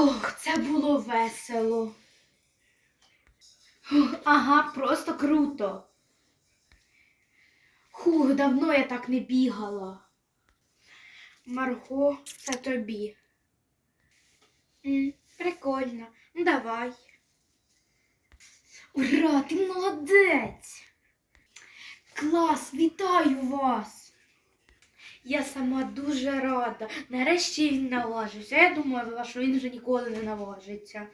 Ох, це було весело. Ух, Ага, просто круто. Хух, давно я так не бігала. Марго, це тобі. М, прикольно. Ну давай. Ура, ти молодець. Клас, вітаю вас. Я сама дуже рада. Нарешті він наважився. Я думала, що він вже ніколи не наважиться.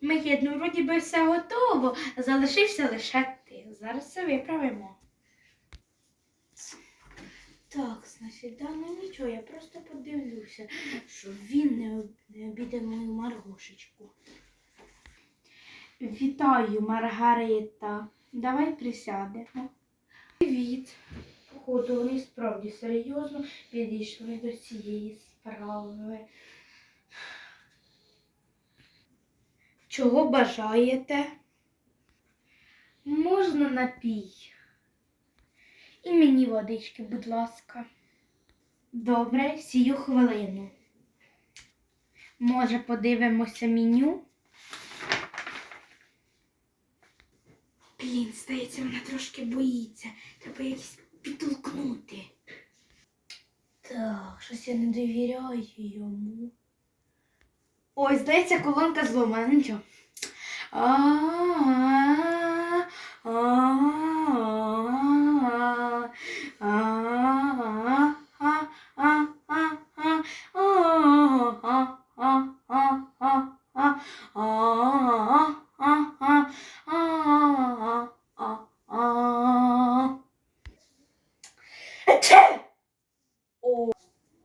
Микит, ну вроді би все готово, залишився лише ти. Зараз це виправимо. Так, значить, да, ну нічого, я просто подивлюся, що він не, об- не обіде мою Маргошечку. Вітаю, Маргарита. Давай присядемо. Привіт. Походу, вони справді серйозно підійшли до цієї справи. Чого бажаєте? Можна напій. І мені водички, будь ласка. Добре, сію хвилину. Може, подивимося меню? Блін, здається, вона трошки боїться. Треба якось підтолкнути. Так, щось я не довіряю йому. Ой, здається, колонка зломана, ну нічого. А-а-а,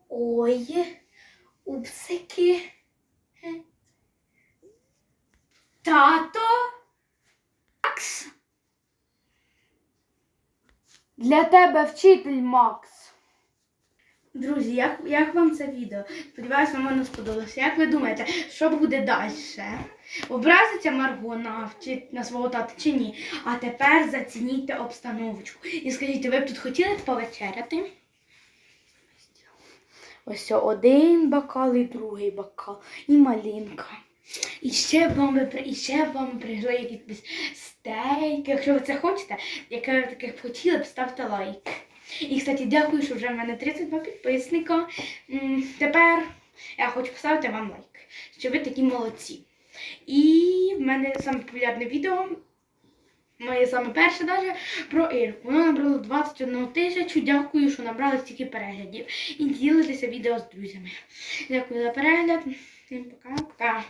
Ой, упсики. Тато? Макс? Для тебе вчитель Макс. Друзі, як, як вам це відео? Сподіваюсь, вам воно сподобалося. Як ви думаєте, що буде далі? Образиться Марго на, вчит- на свого тата чи ні? А тепер зацініть обстановочку. І скажіть, ви б тут хотіли повечеряти? Ось один бокал і другий бокал, і малинка. І ще вам і ще вам прийшли якісь стейки. Якщо ви це хочете, яке ви таких хотіли б, ставте лайк. І, кстати, дякую, що вже в мене 32 підписника. Тепер я хочу поставити вам лайк, що ви такі молодці. І в мене саме популярне відео, моє саме перше навіть, про Ірку. Воно набрало 21 тисячу. Дякую, що набрали стільки переглядів. І ділитеся відео з друзями. Дякую за перегляд. Всім пока-пока.